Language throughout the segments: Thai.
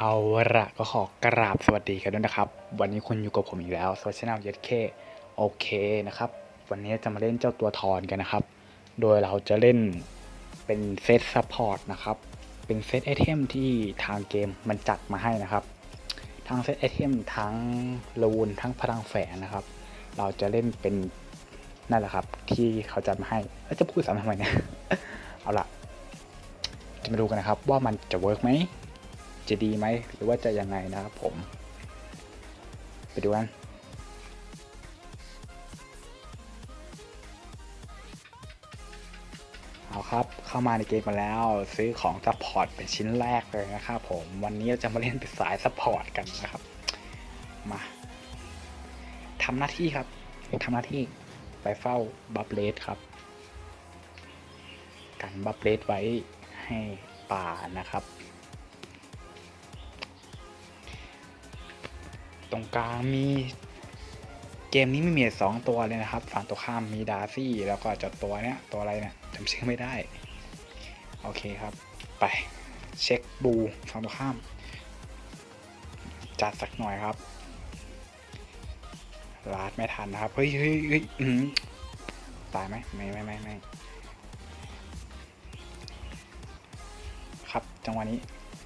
เอาละก็ขอกราบสวัสดีกันด้วยนะครับ วันนี้คุณอยู่กับผมอีกแล้วโซเชียลเยดเคโอเคนะครับ วันนี้จะมาเล่นเจ้าตัวทอนกันนะครับ โดยเราจะเล่นเป็นเซตซัพพอร์ตนะครับ เป็นเซตไอเทมที่ทางเกมมันจัดมาให้นะครับ ทั้งเซตไอเทมทั้งลูนทั้งพลังแฝงนะครับ เราจะเล่นเป็นนั่นแหละครับ ที่เขาจัดมาให้แล้วจะพูดซ้ำทำไมเนี่ยเอาล่ะจะมาดูกันนะครับ ว่ามันจะเวิร์กไหม จะดีไหมหรือว่าจะยังไงนะครับผม ไปดูกันเอาครับเข้ามาในเกมมาแล้วซื้อของซัพพอร์ตเป็นชิ้นแรกเลยนะครับผมวันนี้เราจะมาเล่นเป็นสายซัพพอร์ตกันนะครับมาทำหน้าที่ครับทำหน้าที่ไปเฝ้าบัฟเลสครับกันบัฟเลสไว้ให้ป่านะครับ รงกลางมีเกมนี้ไม่มีสองตัวเลยนะครับ ฝั่งตัวข้ามมีดาร์ซี่แล้วก็จัดตัวเนี้ยตัวอะไรเนี่ยจำชื่อไม่ได้ โอเคครับ ไปเช็คบูฝั่งตัวข้าม จัดสักหน่อยครับลาดไม่ทันนะครับ เฮ้ยเฮ้ยเฮ้ยตายไหมไม่ไม่ไม่ไม่ครับจังหวะนี้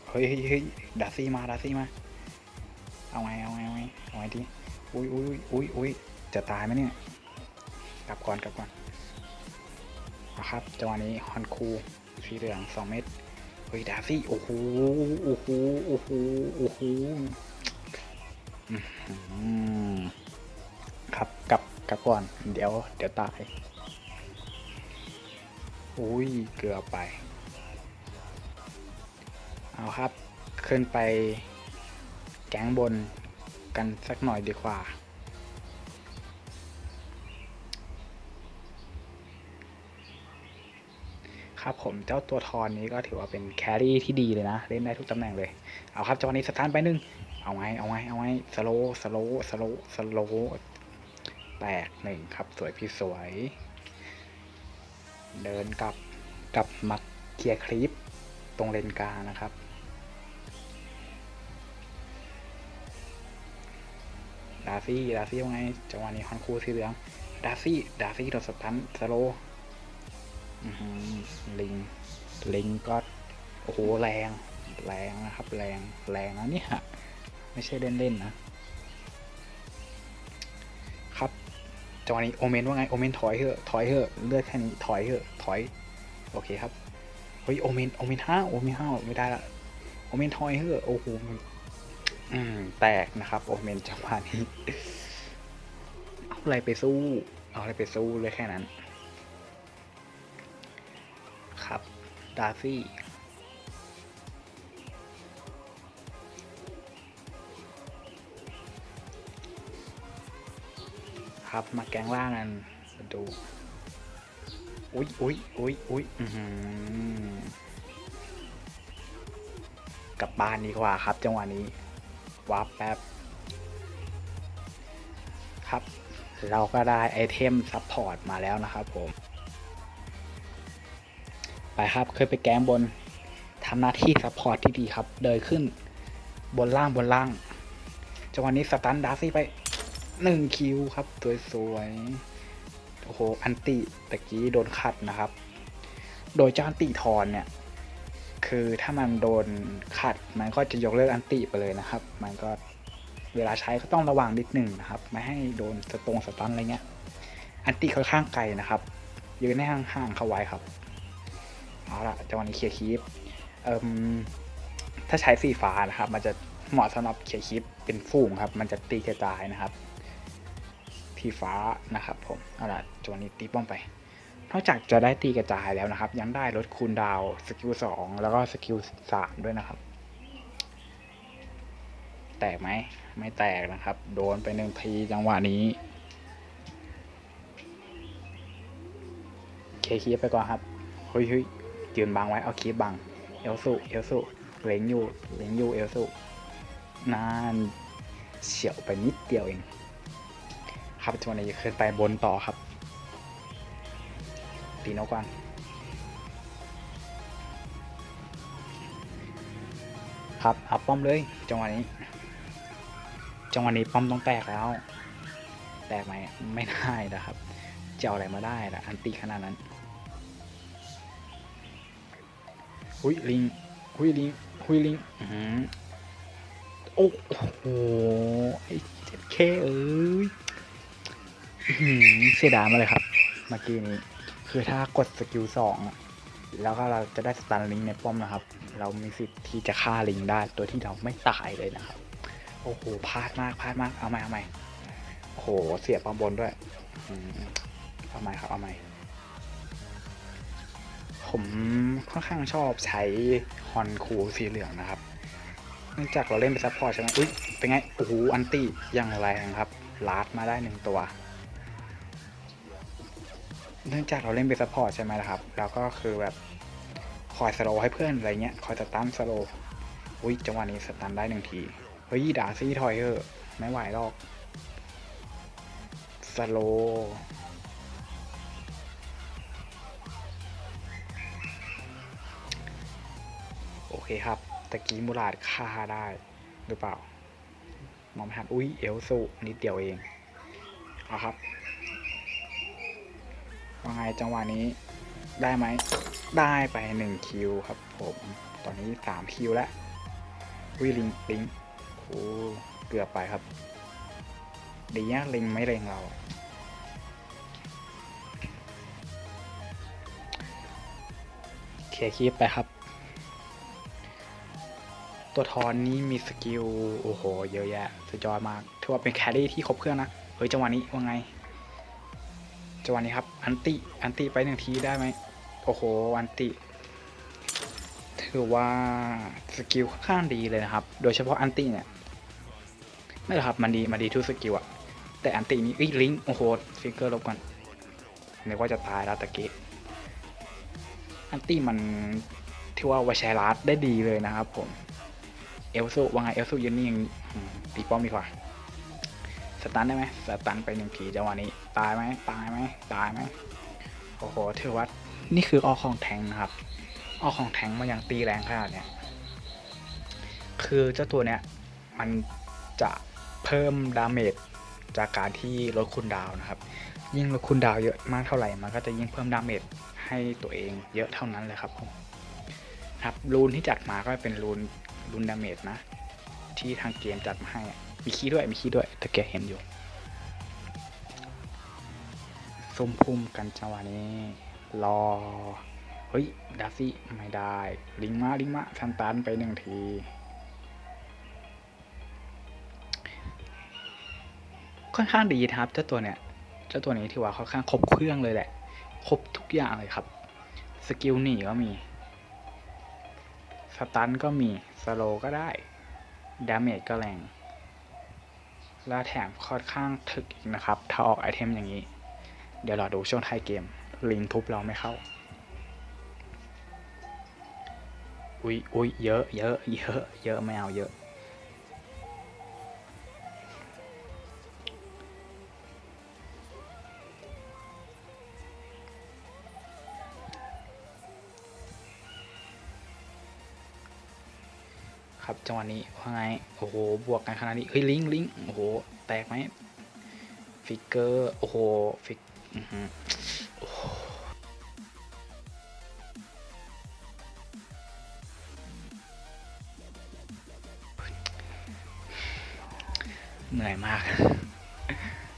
เฮ้ยเฮ้ยเฮ้ยดาร์ซี่มาดาร์ซี่มา เอาไงเอาไงเอาไงเอาไงดีอุ้ยอุ้ยอุ้ยอุ้ยจะตายไหมเนี่ยกลับก่อนกลับก่อนนะครับจังหวะนี้ฮอนคูสีเหลืองสองเม็ดเฮ้ยดาซี่โอ้โหโอ้โหโอ้โหโอ้โหครับกลับกลับก่อนเดี๋ยว เดี๋ยวตายอุ้ยเกือบไป เอาครับ ขึ้นไป แก๊งบนกันสักหน่อยดีกว่า ครับผมเจ้าตัวทอนนี้ก็ถือว่าเป็นแครี่ที่ดีเลยนะ เล่นได้ทุกตำแหน่งเลย เอาครับจังหวะนี้สตาร์ทไปหนึ่งเอาไงเอาไงเอาไงสโลสโลสโลสโลแตกหนึ่งครับสวยพี่สวย เดินกลับกลับมาเคลียร์คลิปตรงเลนกลางนะครับ ดาซี่ดาซี่ว่าไงจังหวะนี้ฮอนคูสีเหลืองดาซี่ดาซี่โดนสตันสโลว์อื้อหือลิงลิงก็โอ้โหแรงแรงนะครับ แรงแรงนะเนี่ยไม่ใช่เล่นๆนนะครับจังหวะนี้โอเมนว่าไงโอเมนถอยเถอะถอยเถอะเลือดแค่นี้ถอยเถอะถอยโอเคครับเฮ้ยโอเมนโอเมนห้าโอเมนห้าไม่ได้ละโอเมนถอยเถอะโอ้โห อืม แตกนะครับโอเมนจังหวะนี้ เอาอะไรไปสู้ เอาอะไรไปสู้เลยแค่นั้น ครับดาร์ซี่ครับมาแกงล่างกันมาดูอุ๊ยอุ๊ยอุ๊ยอุ๊ยอืกลับบ้านดีกว่าครับ จังหวะนี้ วาร์ปแป๊บ ครับ เราก็ได้ไอเทมซัพพอร์ตมาแล้วนะครับผม ไปครับเคยไปแกงบนทำหน้าที่ซัพพอร์ตที่ดีครับ เดินขึ้นบนล่างบนล่าง จังหวะนี้สตันดาร์ซี่ไปหนึ่งคิวครับ สวยๆ โอ้โห อันติตะกี้โดนขัดนะครับ โดยเจ้าอันติทอนเนี่ย คือถ้ามันโดนขัดมันก็จะยกเลิกอันติไปเลยนะครับ มันก็เวลาใช้ก็ต้องระวังนิดหนึ่งนะครับ ไม่ให้โดนสตรงสตันอะไรเงี้ย อันติค่อนข้างไกลนะครับยืนให้ห่างๆเข้าไว้ครับ เอาละจังหวะนี้เคลียร์คีปเอ่มถ้าใช้สีฟ้านะครับ มันจะเหมาะสำหรับเคลียร์คีปเป็นฝูงครับ มันจะตีกระจายนะครับทีฟ้านะครับผม เอาละจังหวะนี้ตีป้อมไป นอกจากจะได้ตีกระจายแล้วนะครับ ยังได้ลดคูลดาวสกิลสองแล้วก็สกิลสามด้วยนะครับ แตกไหมไม่แตกนะครับ โดนไปหนึ่งทีจังหวะนี้เคคีไปก่อนครับเฮ้ยเฮ้ยยืนบังไว้เอาคีบบัง เอลสุเอลสุเล็งอยู่เล็งอยู่เอลสุนานเฉียวไปนิดเดียวเอง ครับจังหวะนี้ขึ้นไปบนต่อครับ ตีนกก่อนครับเอาป้อมเลย จังหวะนี้ จังหวะนี้ป้อมต้องแตกแล้ว แตกไหมไม่ได้นะครับจะเอาอะไรมาได้ล่ะ อันตีขนาดนั้นหุยลิงหุยลิงหุยลิงอื้อหือโอ้โหไอ้เจ็ดเคเอ้ยเสียดายมาเลยครับเมื่อกี้นี้ คือถ้ากดสกิลสองแล้วก็เราจะได้สตันลิงในป้อมนะครับ เรามีสิทธิ์ที่จะฆ่าลิงได้โดยที่เราไม่ตายเลยนะครับ โอ้โหพลาดมากพลาดมากเอาใหม่เอาใหม่โอ้โหเสียป้อมบนด้วยเอาใหม่ครับเอาใหม่ผมค่อนข้างชอบใช้ฮอนคูสีเหลืองนะครับเนื่องจากเราเล่นเป็นซัพพอร์ตใช่ไหมอุ้ยเป็นไงโอ้โหอันตี้ยังแรงครับลาดมาได้หนึ่งตัว เนื่องจากเราเล่นเป็นซัพพอร์ตใช่ไหมล่ะครับเราก็คือแบบคอยสโลให้เพื่อนอะไรเงี้ยคอยสตันสโลอุ้ยจังหวะนี้สตันได้หนึ่งทีเฮ้ยด่าซี่ถอยเถอะไม่ไหวหรอกสโลโอเคครับตะกี้มูลาดฆ่าได้หรือเปล่ามองไม่ทันอุ้ยเอลสูนิดเดียวเองเอาครับ ว่าไงจังหวะนี้ได้ไหมได้ไปหนึ่งคิวครับผมตอนนี้สามคิวแล้ววิลิงลิงโอ้เกือบไปครับ ดีนะลิงไม่เล็งเรา เคลียร์คลิปไปครับ ตัวทอนนี้มีสกิล โอ้โห เยอะแยะสุดยอดมาก ถือว่าเป็นแครี่ที่ครบเครื่องนะ เฮ้ย จังหวะนี้ว่าไง จังหวะนี้ครับ อันติ อันติไปหนึ่งทีได้ไหม โอ้โห อันติ ถือว่าสกิลค่อนข้างดีเลยนะครับ โดยเฉพาะอันติเนี่ยไม่หรอกครับ มันดีมันดีทุกสกิลอะแต่อันตินี้อีลิงก์โอ้โห ฟิกเกอร์ลบก่อนนึกว่าจะตายแล้วตะกี้ อันติมันที่ว่าวใช้ลาดได้ดีเลยนะครับผม เอลซูว่าไงเอลซูยืนนี่ยังตีป้อมดีกว่า สตันได้ไหมสตันไปหนึ่งทีจังหวะนี้ ตายไหมตายไหมตายไหมโอ้โหถือว่านี่คือออของแทงนะครับ ออของแทงมันยังตีแรงขนาดเนี้ยคือเจ้าตัวเนี้ยมันจะเพิ่มดาเมจจากการที่ลดคูลดาวนะครับ ยิ่งลดคูลดาวเยอะมากเท่าไหร่มันก็จะยิ่งเพิ่มดาเมจให้ตัวเองเยอะเท่านั้นเลยครับผมครับรูนที่จัดมาก็เป็นรูนรูนดาเมจนะ ที่ทางเกมจัดมาให้ มีคีย์ด้วยมีคีย์ด้วยแต่แกเห็นอยู่ซุ่มพุ่มกันจังหวะนี้ รอ เฮ้ยดาซี่ไม่ได้ ลิงมาลิงมาซันตันไปหนึ่งทีค่อนข้างดีครับเจ้าตัวเนี้ยเจ้าตัวนี้ถือว่าค่อนข้างครบเครื่องเลยแหละ ครบทุกอย่างเลยครับ สกิลหนีก็มี สตันก็มี สโลก็ได้ ดาเมจก็แรง แล้วแถมค่อนข้างถึกอีกนะครับ ถ้าออกไอเทมอย่างนี้ เดี๋ยวรอดูช่วงท้ายเกม ลิงทุบเราไม่เข้า อุ้ยอุ้ยเยอะเยอะเยอะเยอะไม่เอาเยอะ ครับจังหวะนี้ว่าไงโอ้โหบวกกันขนาดนี้เฮ้ยลิงลิงโอ้โหแตกไหมฟิกเกอร์โอ้โหฟิกโอ้โหเหนื่อยมาก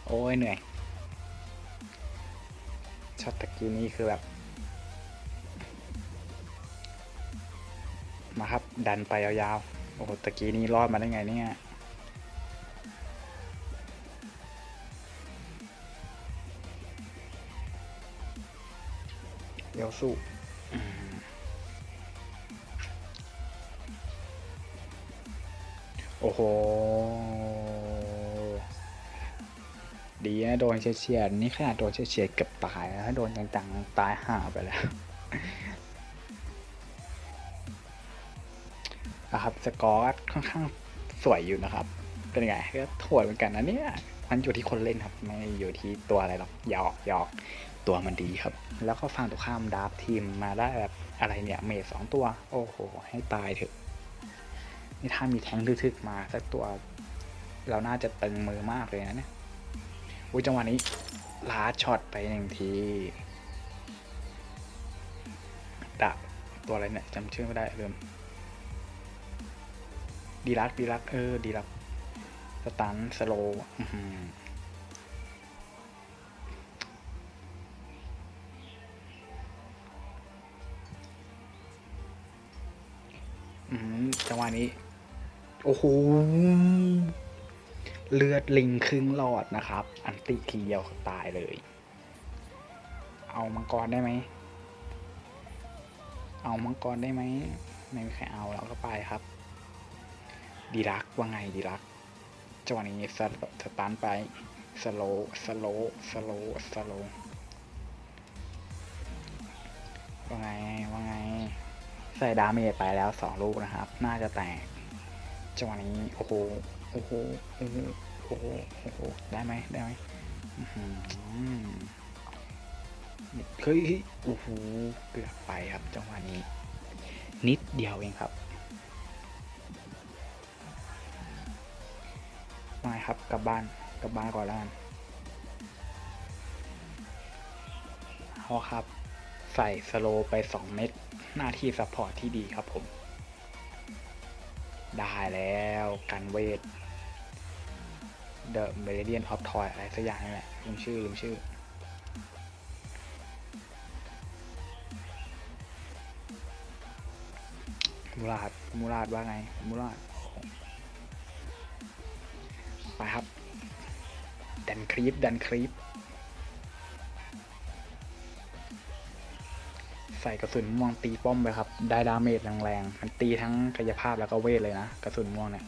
โอ้ยเหนื่อยช็อตตะกี้นี้คือแบบ มาครับ ดันไปยาวๆ โอ้โหตะกี้นี้รอดมาได้ไงเนี่ยเดี๋ยวสู้โอ้โห ดีนะโดนเฉียดๆนี่ขนาดโดนเฉียดๆเกือบตายนะถ้าโดนจังๆตายห่าไปแล้ว สกอร์ค่อนข้างสวยอยู่นะครับ เป็นไงก็โถดเหมือนกันนะเนี่ยมันอยู่ที่คนเล่นครับ ไม่อยู่ที่ตัวอะไรหรอกหยอกหยอกตัวมันดีครับ แล้วก็ฟังตัวข้ามดาร์ฟทีมมาได้แบบอะไรเนี่ย เมทสองตัว โอ้โห ให้ตายเถอะ นี่ถ้ามีแทงทึกๆมาสักตัว เราน่าจะตึงมือมากเลยนะเนี่ยอุ้ยจังหวะนี้ลาช็อตไปหนึ่งทีดะตัวอะไรเนี่ยจำชื่อไม่ได้ลืม ดีลักดีลักเออ ดีลักสตันสโลอืมจังหวะนี้ โอ้โห เลือดลิงครึ่งหลอดนะครับ อันติทีเดียวตายเลย เอามังกรได้ไหม เอามังกรได้ไหม ไม่มีใครเอาแล้วก็ไปครับ ดีรักว่าไงดีรักจังหวะนี้สตสตันไปสโลสโลสโลสโลว่าไงว่าไง ใส่ดาเมจไปแล้วสองลูกนะครับ น่าจะแตกจังหวะนี้โอ้โหโอ้โหโอ้โหโอ้โหโอ้โหได้ไหมได้ไหมเฮ้ยเฮ้ยโอ้โหเกือบไปครับจังหวะนี้ นิดเดียวเองครับ มาครับกลับบ้านกลับบ้านก่อนแล้วกันเอาครับ ใส่สโลไป 2 เม็ดหน้าที่ซัพพอร์ตที่ดีครับผม ได้แล้วกันเวท The Meridian of Toy อะไรสักอย่างนี่แหละลืมชื่อลืมชื่อมูราดมูราดว่าไงมูราด ดันครีปดันครีปใส่กระสุนม่วงตีป้อมไปครับ ได้ดาเมจแรงๆ มันตีทั้งกายภาพแล้วก็เวทเลยนะ กระสุนม่วงเนี่ย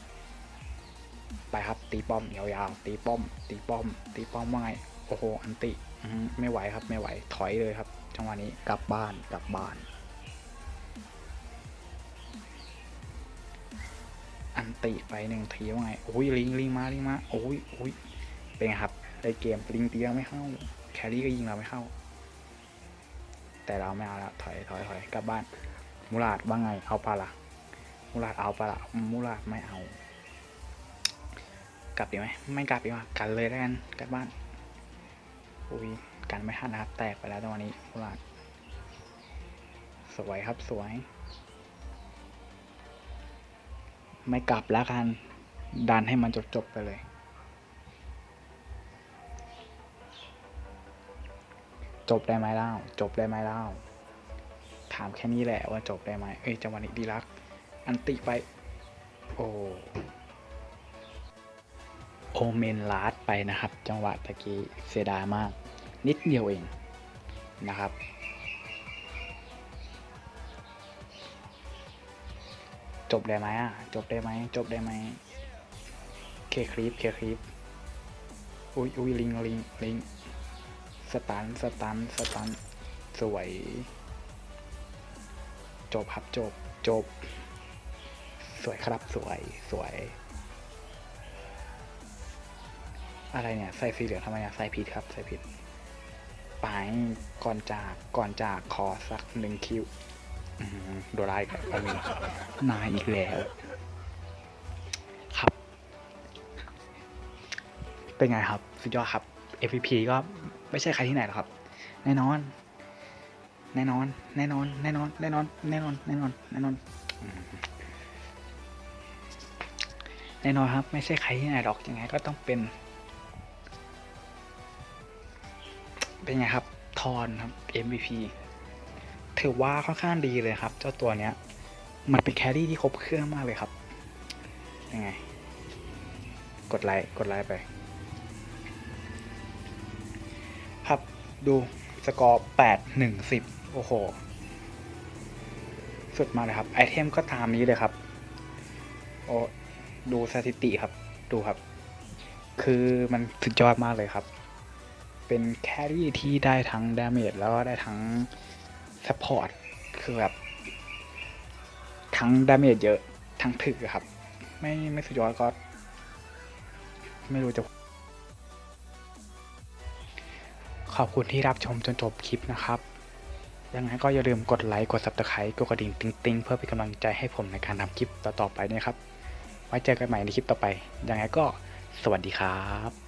ไปครับตีป้อมยาวๆ ตีป้อม ตีป้อม ตีป้อมว่าไง โอ้โห อันติไม่ไหวครับ ไม่ไหว ถอยเลยครับ จังหวะนี้ กลับบ้าน กลับบ้าน อันติไปหนึ่งทีว่าไง โอ้ยลิงลิงมาลิงมา โอ้ยโอ้ย เป็นไงครับได้เกมลิงตีเราไม่เข้า แครี่ก็ยิงเราไม่เข้า แต่เราไม่เอาแล้วถอยถอยถอยกลับบ้าน มูราดว่าไงเอาปะละมูราดเอาปะละมูราดไม่เอา กลับดีไหมไม่กลับดีกว่ากันเลยแล้วกันกลับบ้านอุ้ยกันไม่ทันนะครับ แตกไปแล้วตอนนี้มูราดสวยครับสวย ไม่กลับแล้วกัน ดันให้มันจบๆไปเลย จบได้ไหมเล่าจบได้ไหมเล่าถามแค่นี้แหละว่าจบได้ไหมเอ้ยจังหวะนี้ดีรัก อันติไป โอโอเมนลาดไปนะครับ จังหวะตะกี้เสียดายมาก นิดเดียวเองนะครับ จบได้ไหมอะ จบได้ไหม จบได้ไหม เคคลิปเคคลิปอุ้ยอุ้ยลิงลิงลิง สตันสตันสตันสวย จบครับจบจบ สวยครับสวยสวย อะไรเนี่ย ใส่สีเหลืองทำไมอะใส่ผิดครับ ใส่ผิดไปก่อนจากก่อนจากขอสักหนึ่งคิวโดราอีกแล้วนายอีกแล้ว ครับ เป็นไงครับ สุดยอดครับ FVP ก็ ไม่ใช่ใครที่ไหนหรอกครับ แน่นอน แน่นอน แน่นอน แน่นอน แน่นอน แน่นอน แน่นอน แน่นอน แน่นอนครับ ไม่ใช่ใครที่ไหนหรอก ยังไงก็ต้องเป็น เป็นไงครับ ทอนครับ MVP ถือว่าค่อนข้างดีเลยครับ เจ้าตัวเนี้ย มันเป็นแครี่ที่ครบเครื่องมากเลยครับ ยังไง กดไลค์ กดไลค์ไป ดูสกอร์แปดหนึ่งสิบโอ้โห สุดมากเลยครับ ไอเทมก็ตามนี้เลยครับ โอ้ดูสถิติครับ ดูครับ คือมันสุดยอดมากเลยครับ เป็นแครี่ที่ได้ทั้งดาเมจแล้วก็ได้ทั้งซัพพอร์ต คือแบบ ทั้งดาเมจเยอะ ทั้งถึกครับ ไม่ไม่สุดยอดก็ ไม่รู้จะ ขอบคุณที่รับชมจนจบคลิปนะครับ ยังไงก็อย่าลืมกดไลค์ กด subscribe กดกระดิ่งติ๊งๆ เพื่อเป็นกำลังใจให้ผมในการทำคลิปต่อๆไปนะครับ ไว้เจอกันใหม่ในคลิปต่อไป ยังไงก็สวัสดีครับ